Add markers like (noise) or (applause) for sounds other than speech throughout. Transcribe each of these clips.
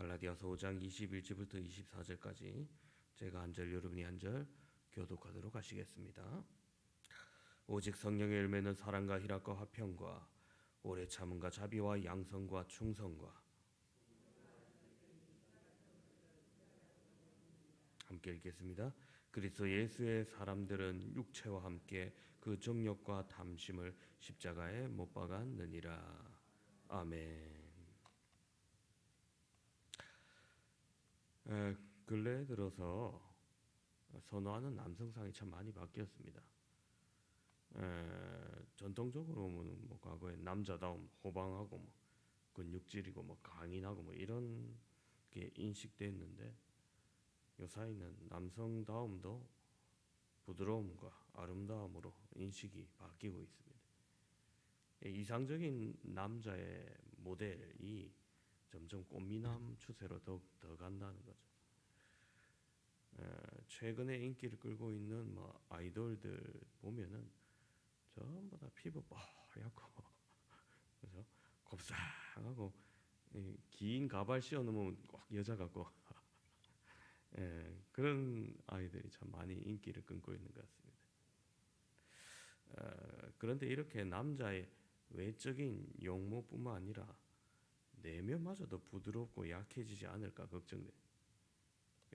갈라디아서 5장 21절부터 24절까지 제가 한 절 여러분이 한 절 교독하도록 하시겠습니다. 오직 성령의 열매는 사랑과 희락과 화평과 오래 참음과 자비와 양성과 충성과 함께 읽겠습니다. 그리스도 예수의 사람들은 육체와 함께 그 정욕과 탐심을 십자가에 못 박았느니라. 아멘. 에, 근래 들어서 선호하는 남성상이 참 많이 바뀌었습니다. 에, 전통적으로는 뭐 과거에 남자다움 호방하고 뭐 근육질이고 뭐 강인하고 뭐 이런 게 인식됐는데 요사이는 남성다움도 부드러움과 아름다움으로 인식이 바뀌고 있습니다. 이상적인 남자의 모델이 점점 꽃미남 추세로 더욱 더 간다는 거죠. 에, 최근에 인기를 끌고 있는 뭐 아이돌들 보면은 전부 다 피부 뽀얗고 (laughs) 그죠? 곱상하고 이, 긴 가발 씌워 놓으면 꼭 여자 같고 예, (laughs) 그런 아이들이 참 많이 인기를 끊고 있는 것 같습니다. 어, 그런데 이렇게 남자의 외적인 용모뿐만 아니라 내면마저도 부드럽고 약해지지 않을까 걱정돼.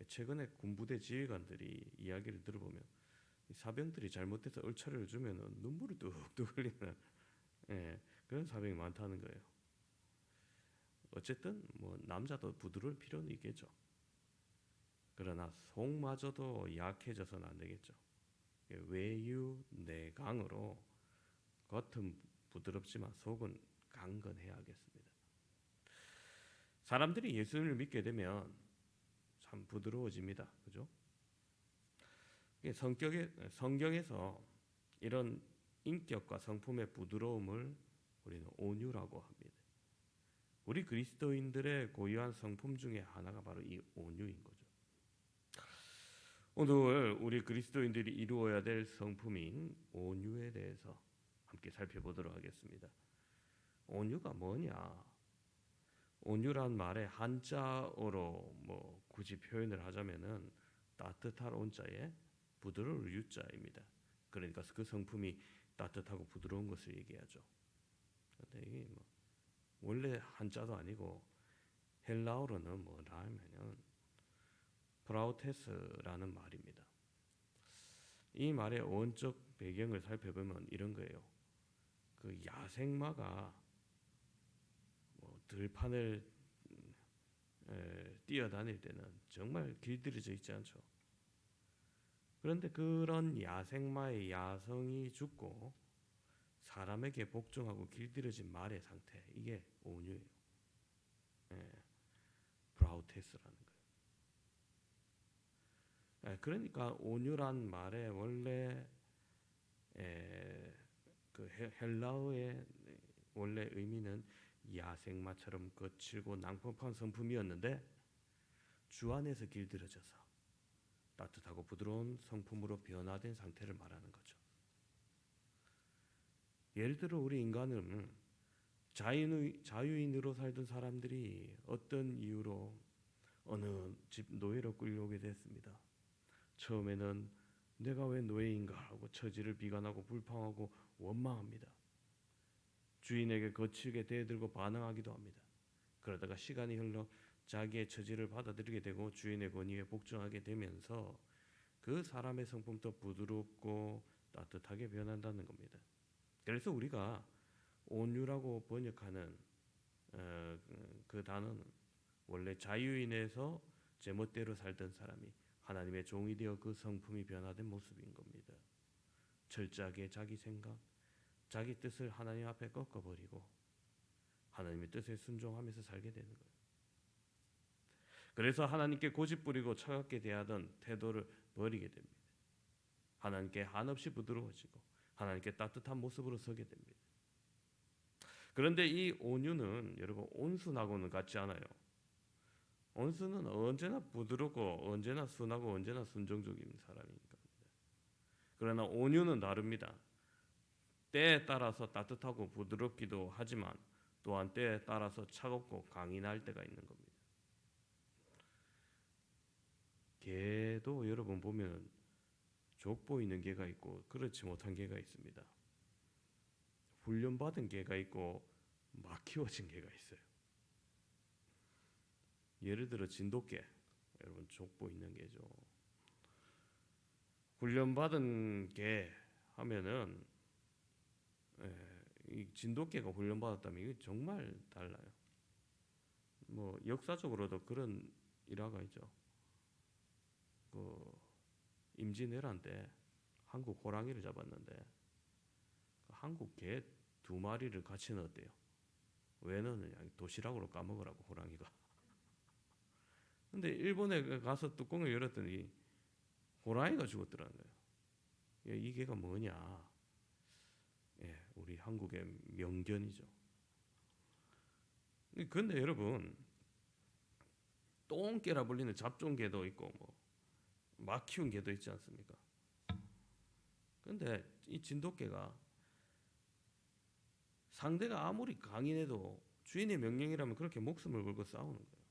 최근에 군부대 지휘관들이 이야기를 들어보면 사병들이 잘못해서 얼차려를 주면 눈물을 뚝뚝 흘리는 예, 그런 사병이 많다는 거예요. 어쨌든 뭐 남자도 부드러울 필요는 있겠죠. 그러나 속마저도 약해져서는 안 되겠죠. 외유 내강으로 겉은 부드럽지만 속은 강건해야 하겠습니다. 사람들이 예수를 믿게 되면 참 부드러워집니다. 그죠? 성격에 성경에서 이런 인격과 성품의 부드러움을 우리는 온유라고 합니다. 우리 그리스도인들의 고유한 성품 중에 하나가 바로 이 온유인 거죠. 오늘 우리 그리스도인들이 이루어야 될 성품인 온유에 대해서 함께 살펴보도록 하겠습니다. 온유가 뭐냐? 온유란 말의 한자어로 뭐 굳이 표현을 하자면은 따뜻한 온자에 부드러울 유자입니다. 그러니까 그 성품이 따뜻하고 부드러운 것을 얘기하죠. 근데 이게 뭐 원래 한자도 아니고 헬라어로는 뭐라 하면은 프라우테스라는 말입니다. 이 말의 원적 배경을 살펴보면 이런 거예요. 그 야생마가 뭐 들판을 에, 뛰어다닐 때는 정말 길들여져 있지 않죠. 그런데 그런 야생마의 야성이 죽고 사람에게 복종하고 길들여진 말의 상태 이게 온유예요. 예, 브라우테스라는 거예요. 예, 그러니까 온유란 말의 원래 에, 그 헬라어의 원래 의미는 야생마처럼 거칠고 낭폭한 성품이었는데 주 안에서 길들여져서 따뜻하고 부드러운 성품으로 변화된 상태를 말하는 거죠. 예를 들어 우리 인간은 자유인, 으로 살던 사람들이 어떤 이유로 어느 집 노예로 끌려오게 됐습니다. 처음에는 내가 왜 노예인가 하고 처지를 비관하고 불평하고 원망합니다. 주인에게 거칠게 대들고 반항하기도 합니다. 그러다가 시간이 흘러 자기의 처지를 받아들이게 되고 주인의 권위에 복종하게 되면서 그 사람의 성품도 부드럽고 따뜻하게 변한다는 겁니다. 그래서 우리가 온유라고 번역하는 어, 그 단어는 원래 자유인에서 제멋대로 살던 사람이 하나님의 종이 되어 그 성품이 변화된 모습인 겁니다. 철저하게 자기 생각, 자기 뜻을 하나님 앞에 꺾어버리고 하나님의 뜻에 순종하면서 살게 되는 거예요. 그래서 하나님께 고집 부리고 차갑게 대하던 태도를 버리게 됩니다. 하나님께 한없이 부드러워지고 하나님께 따뜻한 모습으로 서게 됩니다. 그런데 이 온유는 여러분 온순하고는 같지 않아요. 온수는 언제나 부드럽고 언제나 순하고 언제나 순종적인 사람이니까. 그러나 온유는 다릅니다. 때에 따라서 따뜻하고 부드럽기도 하지만 또한 때에 따라서 차갑고 강인할 때가 있는 겁니다. 개도 여러분 보면 족보 있는 개가 있고 그렇지 못한 개가 있습니다. 훈련받은 개가 있고 막 키워진 개가 있어요. 예를 들어 진돗개 여러분 족보 있는 개죠. 훈련받은 개 하면은 예, 이 진돗개가 훈련받았다면 이게 정말 달라요. 뭐 역사적으로도 그런 일화가 있죠. 그 임진왜란 때 한국 호랑이를 잡았는데 그 한국 개 두 마리를 같이 넣었대요. 왜 넣느냐? 도시락으로 까먹으라고 호랑이가. (laughs) 근데 일본에 가서 뚜껑을 열었더니 호랑이가 죽었더라는 거예요. 예, 이 개가 뭐냐? 예, 우리 한국의 명견이죠. 근데 여러분 똥개라 불리는 잡종개도 있고 뭐 막 키운 개도 있지 않습니까? 근데 이 진돗개가 상대가 아무리 강인해도 주인의 명령이라면 그렇게 목숨을 걸고 싸우는 거예요.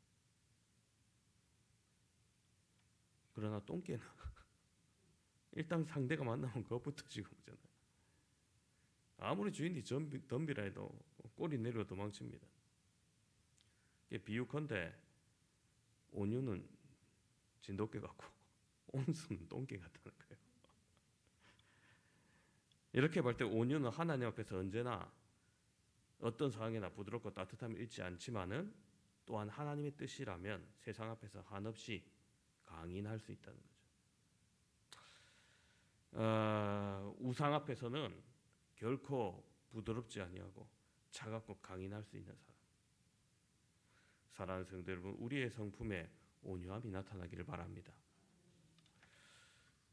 그러나 똥개는 (laughs) 일단 상대가 만나면 그것부터 지금 오잖아요. 아무리 주인이 덤비, 덤비라 해도 꼬리 내려 도망칩니다. 비유컨대 온유는 진돗개 같고 (laughs) 온수는 똥개 같다는 거예요. 이렇게 볼 때 온유는 하나님 앞에서 언제나 어떤 상황이나 부드럽고 따뜻함을 잃지 않지만은 또한 하나님의 뜻이라면 세상 앞에서 한없이 강인할 수 있다는 거죠. 어, 우상 앞에서는 결코 부드럽지 아니하고 차갑고 강인할 수 있는 사람. 사랑하는 성도 여러분, 우리의 성품에 온유함이 나타나기를 바랍니다.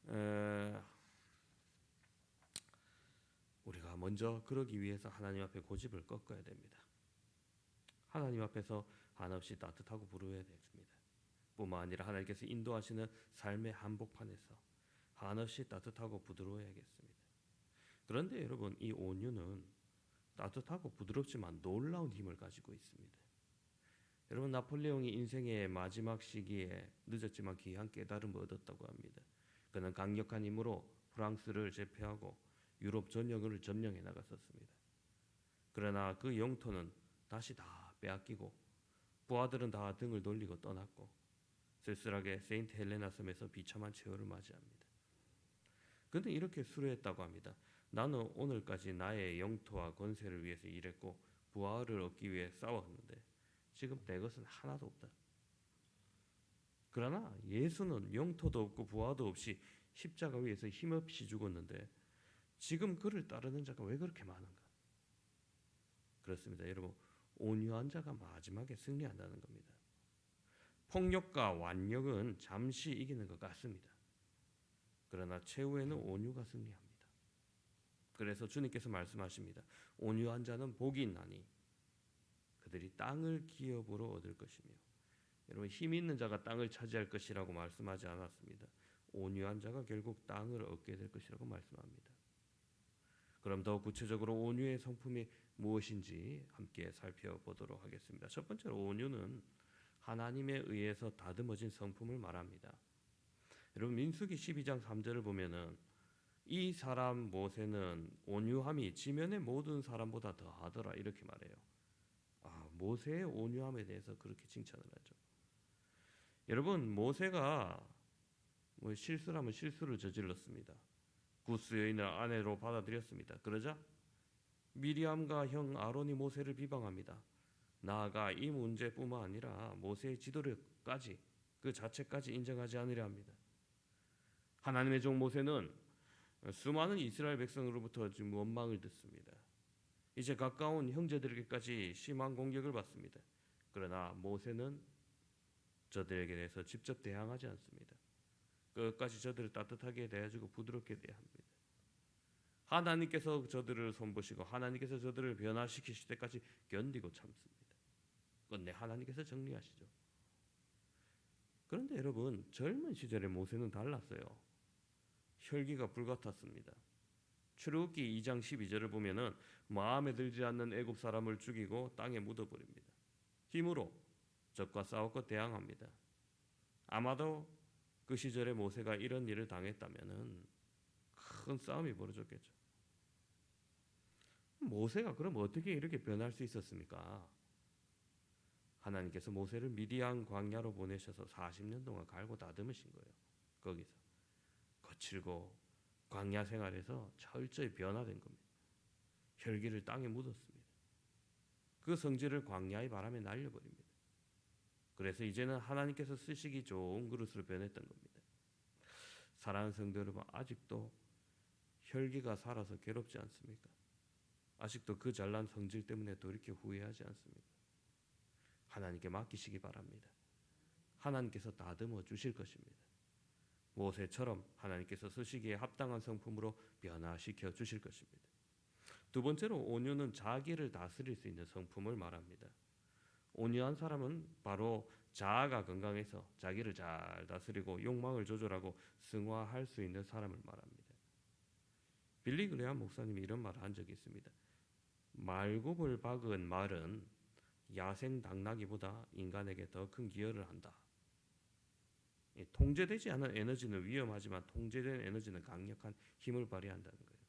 에, 우리가 먼저 그러기 위해서 하나님 앞에 고집을 꺾어야 됩니다. 하나님 앞에서 한없이 따뜻하고 부르어야 됩니다. 뿐만 아니라 하나님께서 인도하시는 삶의 한복판에서 한없이 따뜻하고 부드러워야겠습니다. 그런데 여러분 이 온유는 따뜻하고 부드럽지만 놀라운 힘을 가지고 있습니다. 여러분 나폴레옹이 인생의 마지막 시기에 늦었지만 귀한 깨달음을 얻었다고 합니다. 그는 강력한 힘으로 프랑스를 제패하고 유럽 전역을 점령해 나갔었습니다. 그러나 그 영토는 다시 다 빼앗기고 부하들은 다 등을 돌리고 떠났고 쓸쓸하게 세인트 헬레나 섬에서 비참한 최후를 맞이합니다. 그런데 이렇게 수료했다고 합니다. 나는 오늘까지 나의 영토와 권세를 위해서 일했고 부하를 얻기 위해 싸웠는데 지금 내 것은 하나도 없다. 그러나 예수는 영토도 없고 부하도 없이 십자가 위에서 힘없이 죽었는데 지금 그를 따르는 자가 왜 그렇게 많은가? 그렇습니다. 여러분 온유한 자가 마지막에 승리한다는 겁니다. 폭력과 완력은 잠시 이기는 것 같습니다. 그러나 최후에는 온유가 승리합니다. 그래서 주님께서 말씀하십니다. 온유한 자는 복이 있나니 그들이 땅을 기업으로 얻을 것이며 여러분 힘 있는 자가 땅을 차지할 것이라고 말씀하지 않았습니다. 온유한 자가 결국 땅을 얻게 될 것이라고 말씀합니다. 그럼 더 구체적으로 온유의 성품이 무엇인지 함께 살펴보도록 하겠습니다. 첫 번째로 온유는 하나님에 의해서 다듬어진 성품을 말합니다. 여러분 민수기 12장 3절을 보면은 이 사람 모세는 온유함이 지면의 모든 사람보다 더하더라 이렇게 말해요. 아, 모세의 온유함에 대해서 그렇게 칭찬을 하죠. 여러분 모세가 뭐 실수라면 실수를 저질렀습니다. 구스 여인을 아내로 받아들였습니다. 그러자 미리암과 형 아론이 모세를 비방합니다. 나아가 이 문제뿐만 아니라 모세의 지도력까지 그 자체까지 인정하지 않으려 합니다. 하나님의 종 모세는 수많은 이스라엘 백성으로부터 지금 원망을 듣습니다. 이제 가까운 형제들에게까지 심한 공격을 받습니다. 그러나 모세는 저들에게 대해서 직접 대항하지 않습니다. 끝까지 저들을 따뜻하게 대해주고 부드럽게 대합니다. 하나님께서 저들을 손보시고 하나님께서 저들을 변화시키실 때까지 견디고 참습니다. 끝내 하나님께서 정리하시죠. 그런데 여러분 젊은 시절의 모세는 달랐어요. 혈기가 불같았습니다. 출애굽기 2장 12절을 보면은 마음에 들지 않는 애굽 사람을 죽이고 땅에 묻어버립니다. 힘으로 적과 싸웠고 대항합니다. 아마도 그 시절에 모세가 이런 일을 당했다면은 큰 싸움이 벌어졌겠죠. 모세가 그럼 어떻게 이렇게 변할 수 있었습니까? 하나님께서 모세를 미디안 광야로 보내셔서 40년 동안 갈고 다듬으신 거예요. 거기서 거칠고 광야 생활에서 철저히 변화된 겁니다. 혈기를 땅에 묻었습니다. 그 성질을 광야의 바람에 날려버립니다. 그래서 이제는 하나님께서 쓰시기 좋은 그릇으로 변했던 겁니다. 사랑하는 성도 여러분, 아직도 혈기가 살아서 괴롭지 않습니까? 아직도 그 잘난 성질 때문에 돌이켜 후회하지 않습니까? 하나님께 맡기시기 바랍니다. 하나님께서 다듬어 주실 것입니다. 모세처럼 하나님께서 쓰시기에 합당한 성품으로 변화시켜 주실 것입니다. 두 번째로 온유는 자기를 다스릴 수 있는 성품을 말합니다. 온유한 사람은 바로 자아가 건강해서 자기를 잘 다스리고 욕망을 조절하고 승화할 수 있는 사람을 말합니다. 빌리 그레한 목사님이 이런 말을 한 적이 있습니다. 말굽을 박은 말은 야생 당나귀보다 인간에게 더 큰 기여를 한다. 통제되지 않은 에너지는 위험하지만 통제된 에너지는 강력한 힘을 발휘한다는 거예요.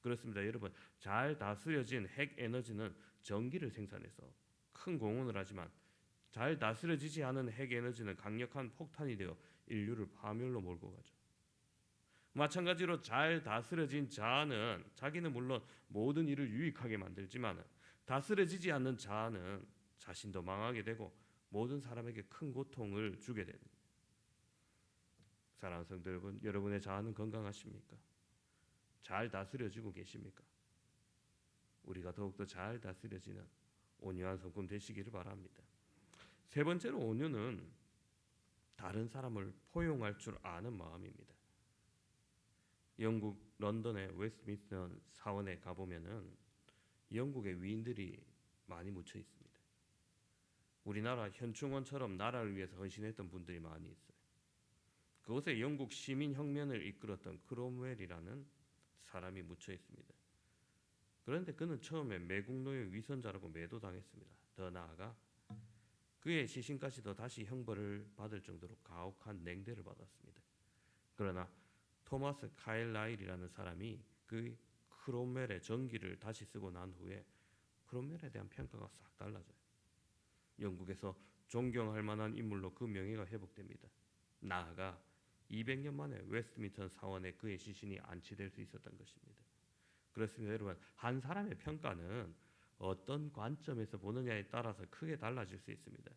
그렇습니다. 여러분, 잘 다스려진 핵 에너지는 전기를 생산해서 큰 공헌을 하지만 잘 다스려지지 않은 핵 에너지는 강력한 폭탄이 되어 인류를 파멸로 몰고 가죠. 마찬가지로 잘 다스려진 자아는 자기는 물론 모든 일을 유익하게 만들지만 다스려지지 않는 자아는 자신도 망하게 되고 모든 사람에게 큰 고통을 주게 되는 사랑하는 성도 여러분, 여러분의 자아는 건강하십니까? 잘 다스려지고 계십니까? 우리가 더욱더 잘 다스려지는 온유한 성품 되시기를 바랍니다. 세 번째로 온유는 다른 사람을 포용할 줄 아는 마음입니다. 영국 런던의 웨스트민스터 사원에 가보면은 영국의 위인들이 많이 묻혀 있습니다. 우리나라 현충원처럼 나라를 위해서 헌신했던 분들이 많이 있어요. 그곳에 영국 시민 혁명을 이끌었던 크롬웰이라는 사람이 묻혀 있습니다. 그런데 그는 처음에 매국노의 위선자라고 매도당했습니다. 더 나아가 그의 시신까지도 다시 형벌을 받을 정도로 가혹한 냉대를 받았습니다. 그러나 토마스 카일라일이라는 사람이 그 크롬웰의 전기를 다시 쓰고 난 후에 크롬웰에 대한 평가가 싹 달라져요. 영국에서 존경할 만한 인물로 그 명예가 회복됩니다. 나아가 200년 만에 웨스트민턴 사원에 그의 시신이 안치될 수 있었던 것입니다. 그렇습니다, 여러분. 한 사람의 평가는 어떤 관점에서 보느냐에 따라서 크게 달라질 수 있습니다.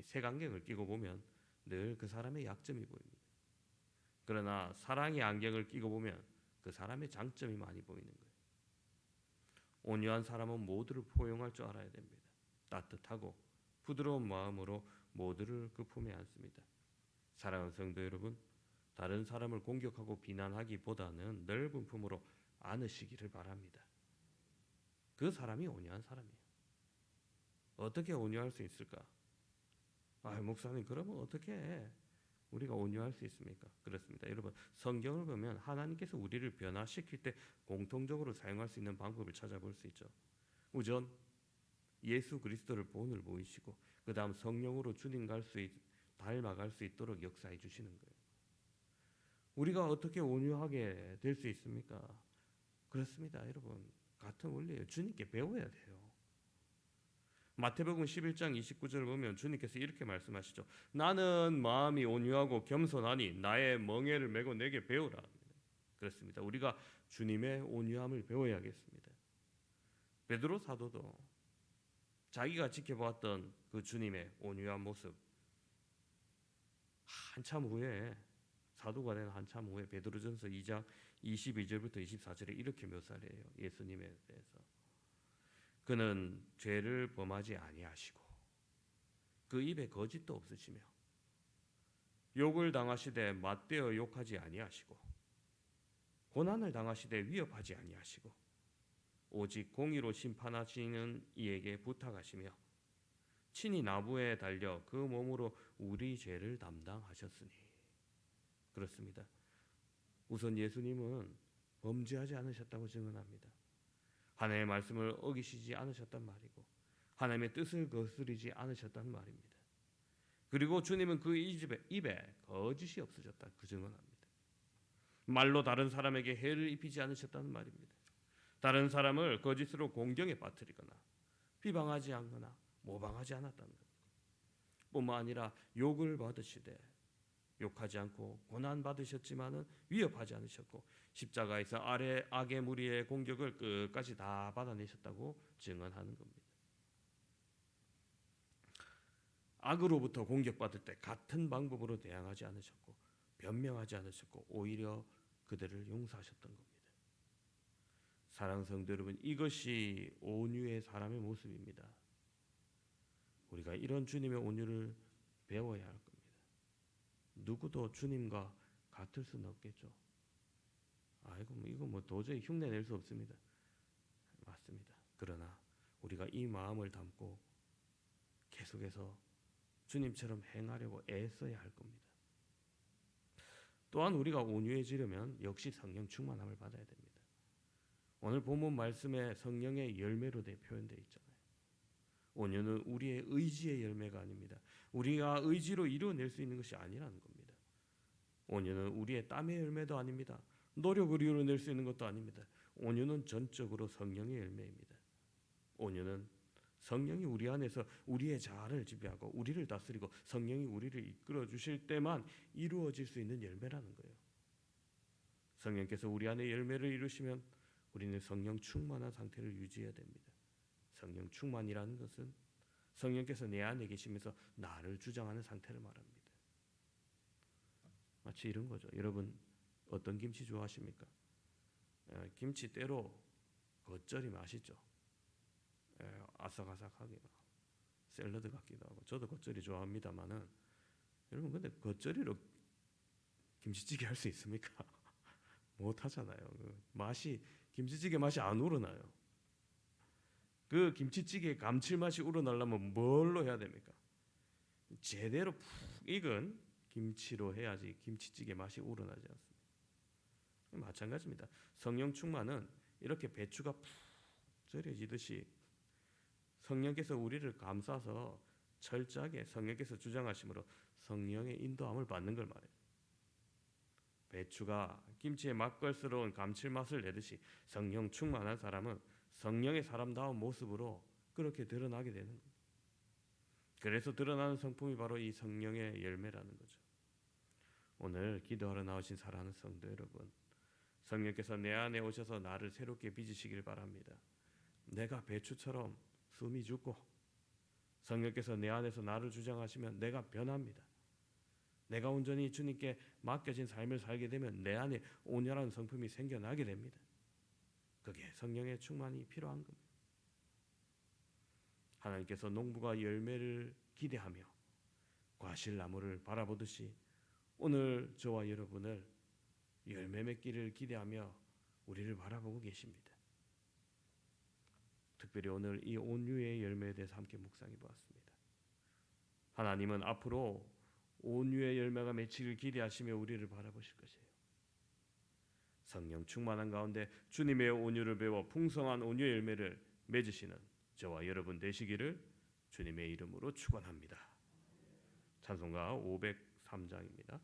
색안경을 끼고 보면 늘 그 사람의 약점이 보입니다. 그러나 사랑의 안경을 끼고 보면 그 사람의 장점이 많이 보이는 거예요. 온유한 사람은 모두를 포용할 줄 알아야 됩니다. 따뜻하고 부드러운 마음으로 모두를 그 품에 안습니다. 사랑하는 성도 여러분, 다른 사람을 공격하고 비난하기보다는 넓은 품으로 안으시기를 바랍니다. 그 사람이 온유한 사람이에요. 어떻게 온유할 수 있을까? 아, 목사님, 그러면 어떻게 우리가 온유할 수 있습니까? 그렇습니다. 여러분, 성경을 보면 하나님께서 우리를 변화시킬 때 공통적으로 사용할 수 있는 방법을 찾아볼 수 있죠. 우선 예수 그리스도를 본을 보이시고 그 다음 성령으로 주님 갈 수 닮아갈 수 있도록 역사해 주시는 거예요. 우리가 어떻게 온유하게 될 수 있습니까? 그렇습니다, 여러분. 같은 원리예요. 주님께 배워야 돼요. 마태복음 11장 29절을 보면 주님께서 이렇게 말씀하시죠. 나는 마음이 온유하고 겸손하니 나의 멍에를 메고 내게 배우라. 그렇습니다. 우리가 주님의 온유함을 배워야겠습니다. 베드로 사도도 자기가 지켜보았던 그 주님의 온유한 모습 한참 후에 사도가 된 한참 후에 베드로전서 2장 22절부터 24절에 이렇게 묘사를 해요. 예수님에 대해서. 그는 죄를 범하지 아니하시고 그 입에 거짓도 없으시며 욕을 당하시되 맞대어 욕하지 아니하시고 고난을 당하시되 위협하지 아니하시고 오직 공의로 심판하시는 이에게 부탁하시며 친히 나무에 달려 그 몸으로 우리 죄를 담당하셨으니 그렇습니다. 우선 예수님은 범죄하지 않으셨다고 증언합니다. 하나님의 말씀을 어기시지 않으셨단 말이고 하나님의 뜻을 거스르지 않으셨단 말입니다. 그리고 주님은 그 입에, 입에 거짓이 없으셨다. 그 증언합니다. 말로 다른 사람에게 해를 입히지 않으셨다는 말입니다. 다른 사람을 거짓으로 공경에 빠뜨리거나 비방하지 않거나 모방하지 않았다는 것. 뿐만 아니라 욕을 받으시되 욕하지 않고 고난 받으셨지만은 위협하지 않으셨고 십자가에서 아래 악의 무리의 공격을 끝까지 다 받아내셨다고 증언하는 겁니다. 악으로부터 공격받을 때 같은 방법으로 대항하지 않으셨고 변명하지 않으셨고 오히려 그들을 용서하셨던 겁니다. 사랑하는 성도 여러분, 이것이 온유의 사람의 모습입니다. 우리가 이런 주님의 온유를 배워야 할 겁니다. 누구도 주님과 같을 수는 없겠죠. 아이고, 뭐 이거 뭐 도저히 흉내 낼 수 없습니다. 맞습니다. 그러나 우리가 이 마음을 담고 계속해서 주님처럼 행하려고 애써야 할 겁니다. 또한 우리가 온유해지려면 역시 성령 충만함을 받아야 됩니다. 오늘 본문 말씀에 성령의 열매로 돼 표현되어 있잖아요. 온유는 우리의 의지의 열매가 아닙니다. 우리가 의지로 이루어낼 수 있는 것이 아니라는 겁니다. 온유는 우리의 땀의 열매도 아닙니다. 노력으로 이루어낼 수 있는 것도 아닙니다. 온유는 전적으로 성령의 열매입니다. 온유는 성령이 우리 안에서 우리의 자아를 지배하고 우리를 다스리고 성령이 우리를 이끌어 주실 때만 이루어질 수 있는 열매라는 거예요. 성령께서 우리 안에 열매를 이루시면 우리는 성령 충만한 상태를 유지해야 됩니다. 성령 충만이라는 것은 성령께서 내 안에 계시면서 나를 주장하는 상태를 말합니다. 마치 이런 거죠. 여러분 어떤 김치 좋아하십니까? 에, 김치 때로 겉절이 맛있죠. 에, 아삭아삭하게 샐러드 같기도 하고 저도 겉절이 좋아합니다만은 여러분 근데 겉절이로 김치찌개 할 수 있습니까? (laughs) 못 하잖아요. 그 맛이 김치찌개 맛이 안 우러나요. 그 김치찌개 감칠맛이 우러나려면 뭘로 해야 됩니까? 제대로 푹 익은 김치로 해야지 김치찌개 맛이 우러나지 않습니다. 마찬가지입니다. 성령 충만은 이렇게 배추가 푹 절여지듯이 성령께서 우리를 감싸서 철저하게 성령께서 주장하심으로 성령의 인도함을 받는 걸 말해요. 배추가 김치의 맛걸스러운 감칠맛을 내듯이 성령 충만한 사람은 성령의 사람다운 모습으로 그렇게 드러나게 되는. 그래서 드러나는 성품이 바로 이 성령의 열매라는 거죠. 오늘 기도하러 나오신 사랑하는 성도 여러분, 성령께서 내 안에 오셔서 나를 새롭게 빚으시길 바랍니다. 내가 배추처럼 숨이 죽고 성령께서 내 안에서 나를 주장하시면 내가 변합니다. 내가 온전히 주님께 맡겨진 삶을 살게 되면 내 안에 온전한 성품이 생겨나게 됩니다. 그게 성령의 충만이 필요한 겁니다. 하나님께서 농부가 열매를 기대하며 과실나무를 바라보듯이 오늘 저와 여러분을 열매 맺기를 기대하며 우리를 바라보고 계십니다. 특별히 오늘 이 온유의 열매에 대해서 함께 묵상해 보았습니다. 하나님은 앞으로 온유의 열매가 맺히길 기대하시며 우리를 바라보실 것이에요. 성령 충만한 가운데 주님의 온유를 배워 풍성한 온유의 열매를 맺으시는 저와 여러분 되시기를 주님의 이름으로 축원합니다. 찬송가 503장입니다.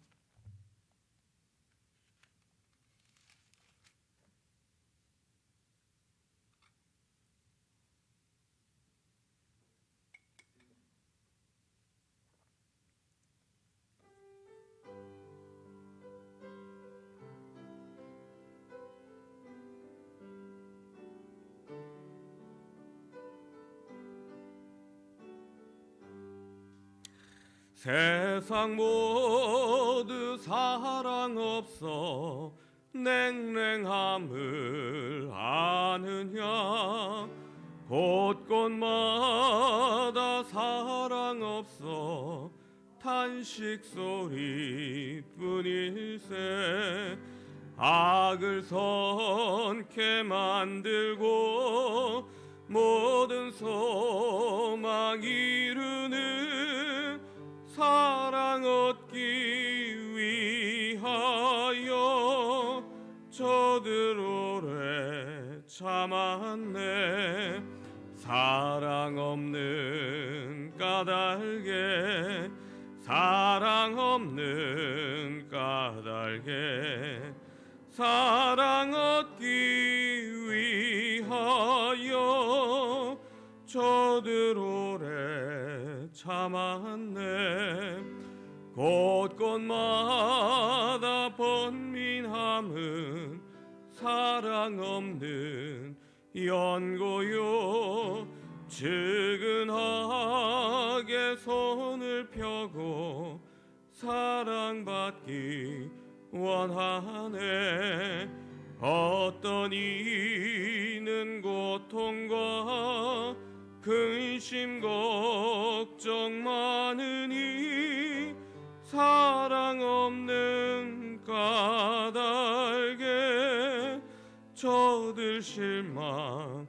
세상 모두 사랑 없어 냉랭함을 아느냐? 곳곳마다 사랑 없어 탄식 소리뿐일세. 악을 선케 만들고 모든 소망 이루는 사랑 얻기 위하여 저들 오래 참았네. 사랑 없는 까닭에 사랑 없는 까닭에 사랑 얻기 위하여 저들 오래 참았네. 곳곳마다 번민함은 사랑 없는 연고요. 측은하게 손을 펴고 사랑받기 원하네. 어떤 이는 고통과 근심 걱정 많으니 사랑 없는 까닭에 저들 실망하도다.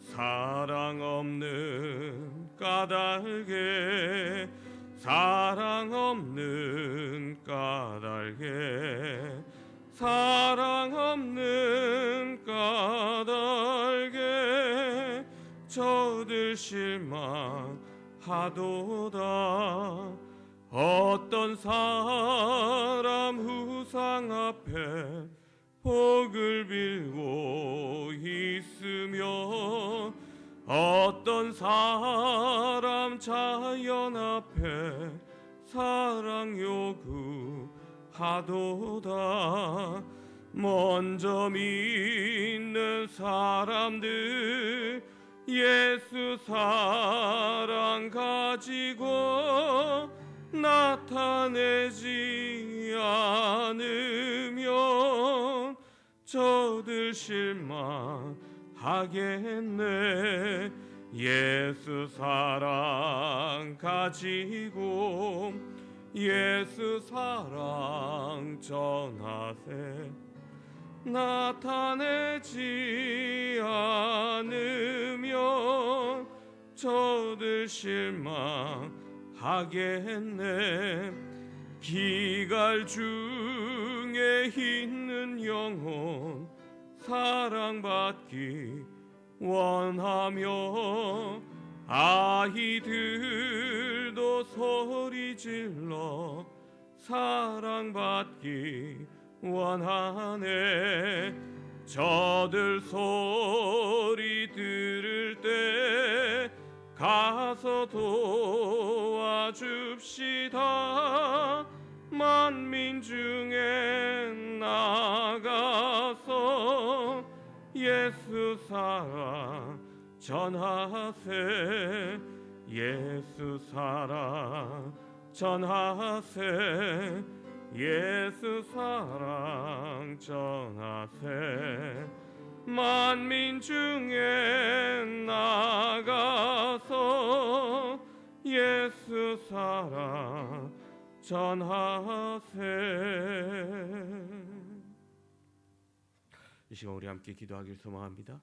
사랑 없는 까닭에 사랑 없는 까닭에 사랑 없는 까닭에 저들 실망하도다. 어떤 사람 후상 앞에 복을 빌고 있으며 어떤 사람 자연 앞에 사랑 요구하도다. 먼저 믿는 사람들 예수 사랑 가지고 나타내지 않으면 저들 실망하겠네. 예수 사랑 가지고 예수 사랑 전하세 나타내지 않으면 저들 실망하겠네. 기갈 중에 있는 영혼 사랑받기 원하며 아이들도 소리 질러 사랑받기 원하네 저들 소리 들을 때 가서 도와줍시다. 만민 중에 나가서 예수 사랑 전하세. 예수 사랑 전하세 예수 사랑 전하세. 만민 중에 나가서 예수 사랑 전하세. 이 시간 우리 함께 기도하길 소망합니다.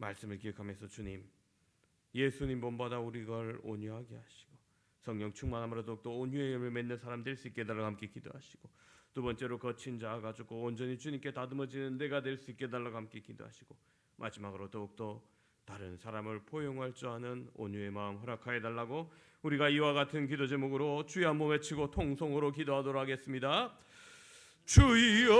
말씀을 기억하면서 주님 예수님 본받아 우리를 온유하게 하시고 성령 충만함으로 더욱더 온유의 열매 맺는 사람 될 수 있게 달라고 함께 기도하시고 두 번째로 거친 자아 가지고 온전히 주님께 다듬어지는 내가 될 수 있게 달라고 함께 기도하시고 마지막으로 더욱더 다른 사람을 포용할 줄 아는 온유의 마음 허락하여 달라고 우리가 이와 같은 기도 제목으로 주여 한번 외치고 통성으로 기도하도록 하겠습니다. 주여